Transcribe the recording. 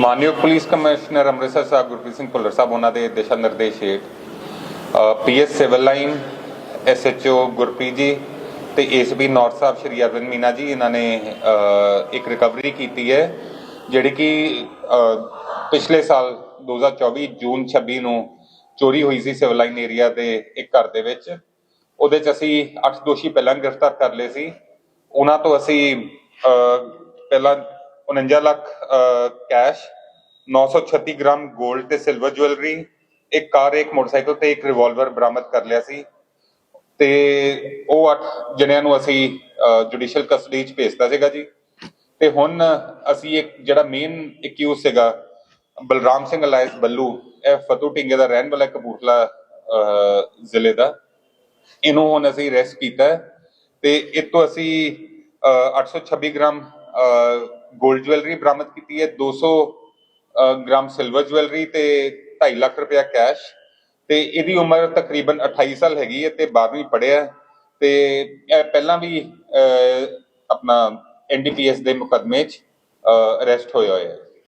ਮਾਨਯੋਗ police commissioner Amritsar ਸਾਹਿਬ ਗੁਰਪ੍ਰੀਤ ਸਿੰਘ ਭੁੱਲਰ ਸਾਹਿਬ, ਉਹਨਾਂ ਦੇ ਦਿਸ਼ਾ ਨਿਰਦੇਸ਼ ਹੇਠ PS civil line, SHO Gurpreet ji ਤੇ ਏਸਬੀ ਨਾਰਥ ਸਾਹਿਬ ਸ਼੍ਰੀ ਅਰਵਿੰਦ ਮੀਨਾ ਜੀ, ਇਹਨਾਂ ਨੇ ਇੱਕ ਰਿਕਵਰੀ ਕੀਤੀ ਹੈ, ਜਿਹੜੀ ਕਿ ਪਿਛਲੇ ਸਾਲ 2024 ਜੂਨ 26 ਨੂੰ ਚੋਰੀ ਹੋਈ ਸੀ ਸਿਵਲ ਲਾਈਨ ਏਰੀਆ ਦੇ ਇੱਕ ਘਰ ਦੇ ਵਿੱਚ। ਉਹਦੇ ਚ ਅਸੀਂ 8 ਦੋਸ਼ੀ ਪਹਿਲਾਂ ਗ੍ਰਿਫਤਾਰ ਕਰ ਲਏ ਸੀ। ਉਹਨਾਂ ਤੋਂ ਅਸੀਂ ਪਹਿਲਾਂ 49 ਲੱਖ ਕੈਸ਼ 936 ਗ੍ਰਾਮ 골ਡ ਤੇ ਸਿਲਵਰ ਜੁਐਲਰੀ ਇੱਕ ਕਾਰ ਇੱਕ ਮੋਟਰਸਾਈਕਲ ਤੇ ਇੱਕ ਰਿਵਾਲਵਰ ਬਰਾਮਦ ਕਰ ਲਿਆ ਸੀ। ਤੇ ਉਹ ਅੱਠ ਜਣਿਆਂ ਨੂੰ ਅਸੀਂ ਜੁਡੀਸ਼ੀਅਲ ਕਸਟਡੀ ਚ ਭੇਜਤਾ ਸੀਗਾ ਜੀ। ਤੇ ਹੁਣ ਅਸੀਂ ਇੱਕ ਜਿਹੜਾ ਮੇਨ ਅਕਿਊਜ਼ ਸੀਗਾ ਬਲਰਾਮ ਸਿੰਘ ਅਲਾਇਸ ਬੱਲੂ ਇਹ ਫਤੂ ਢਿੰਗੇ ਦਾ ਰਹਿਣ ਵਾਲਾ ਕਪੂਰਥਲਾ ਜ਼ਿਲ੍ਹੇ ਦਾ। ਇਹਨੂੰ ਹੁਣ ਅਸੀਂ ਅਰੈਸਟ ਕੀਤਾ ਤੇ ਇਹ ਤੋਂ ਅਸੀਂ ਅਹ, 826 ਗ੍ਰਾਮ ਗੋਲਡ ਜੁਐਲਰੀ ਬਰਾਮਦ ਕੀਤੀ ਹੈ 200 ਅਹ, ਗ੍ਰਾਮ ਸਿਲਵਰ ਜੁਐਲਰੀ ਤੇ 2.5 ਲੱਖ ਰੁਪਇਆ ਕੈਸ਼ ਤੇ ਇਹਦੀ ਉਮਰ ਤਕਰੀਬਨ 28 ਸਾਲ ਹੈਗੀ ਹੈ ਤੇ 12ਵੀਂ ਪੜ੍ਹਿਆ ਤੇ ਇਹ ਪਹਿਲਾਂ ਵੀ ਅਹ, ਆਪਣਾ ਐਨਡੀਪੀਐਸ ਦੇ ਮੁਕਦਮੇ 'ਚ ਅਰੈਸਟ ਹੋਇਆ ਹੋਇਆ ਹੈ।